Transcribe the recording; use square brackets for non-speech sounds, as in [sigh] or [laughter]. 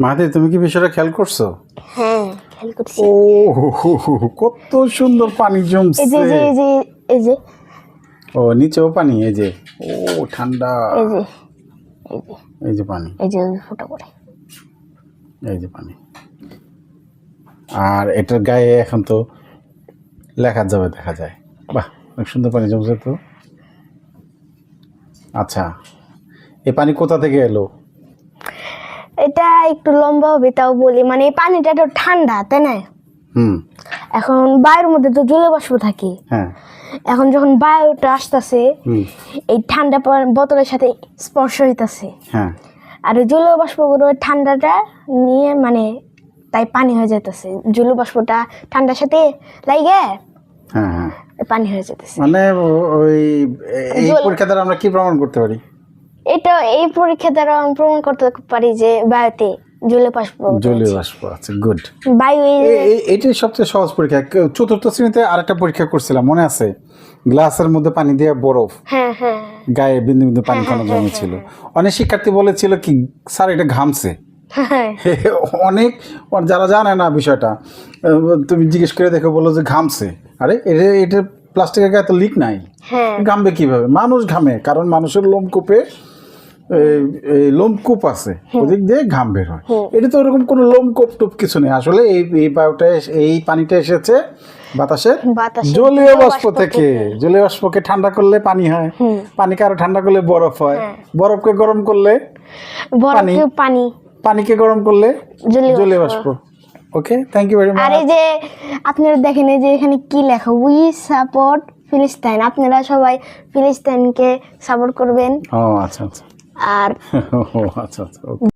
মাহাদি তুমি কি বিষয়টা খেয়াল করছ? হ্যাঁ খেয়াল করছি। ও কত সুন্দর পানি এই যে জমছে এই যে এই যে এই যে। ও নিচেও পানি এই যে। ও ঠান্ডা। এই যে এই যে। পানি। এই যে ফোটা করে। এই যে পানি। আর এটার গায়ে এখন তো লেখা যাবে দেখা যায়। বাহ অনেক সুন্দর পানি জমছে তো। আচ্ছা এই পানি কোথা থেকে এলো? এটা একটু লম্বা হবে তাও বলি। মানে এই পানিটা একটু ঠান্ডা তাই না? হুম। এখন বায়ুর মধ্যে তো জলীয় বাষ্প থাকে। হ্যাঁ। এখন যখন বায়ুটা আসতেছে এই ঠান্ডা বোতলের সাথে স্পর্শ হইতাছে। হ্যাঁ। আর ওই জলীয় বাষ্পগুলো ঠান্ডাটা নিয়ে মানে তাই পানি হয়ে যেতেছে জলীয় বাষ্পটা ঠান্ডার সাথে লাগে হ্যাঁ পানি হয়ে যেতেছে মানে ওই এই পরীক্ষা দ্বারা আমরা কি প্রমাণ করতে পারি? এটা এই পরীক্ষা দ্বারা আমি প্রমাণ করতে পারি যে বায়ুতে জলীয় বাষ্প জলীয় বাষ্প আছে গুড বায়ু এটাই সবচেয়ে সহজ পরীক্ষা। চতুর্থ শ্রেণীতে আরেকটা পরীক্ষা করছিলাম মনে আছে? গ্লাসের মধ্যে পানি দিয়ে বরফ। হ্যাঁ হ্যাঁ। গায়ে বিন্দু বিন্দু পানি কণা জমেছিল অনেক শিক্ষার্থী বলেছিল কি স্যার এটা ঘামছে। হ্যাঁ। অনেক যারা জানে না বিষয়টা তুমি জিজ্ঞেস করে দেখো বলো যে ঘামছে। আরে এটা এটা প্লাস্টিকের গায়ে তো লিক নাই। হ্যাঁ। ঘামবে কীভাবে? মানুষ ঘামে কারণ মানুষের লোমকূপে এই- এই লোমকূপ আছে। ওদিক দিয়ে ঘাম বের হয়। এটা তো ওরকম কোনো লোমকূপ টুপ কিছু নেই। আসলে এই এই বায়ুটা এই পানিটা এসেছে বাতাসের জলীয় বাষ্প থেকে। জলীয় বাষ্পকে ঠান্ডা করলে পানি হয়। পানিকে আরও ঠান্ডা করলে বরফ হয়। বরফকে গরম করলে বরফে পানি। পানিকে গরম করলে জলীয় বাষ্প। ওকে? থ্যাংক ইউ ভেরি আর মাচ এই যে আপনারা দেখেন এই যে এখানে কি লেখা? উই সাপোর্ট ফিলিস্তাইন আপনারা সবাই ফিলিস্তাইনকে সাপোর্ট করবেন। ও আচ্ছা আচ্ছা। আর [laughs] ও আচ্ছা আচ্ছা okay.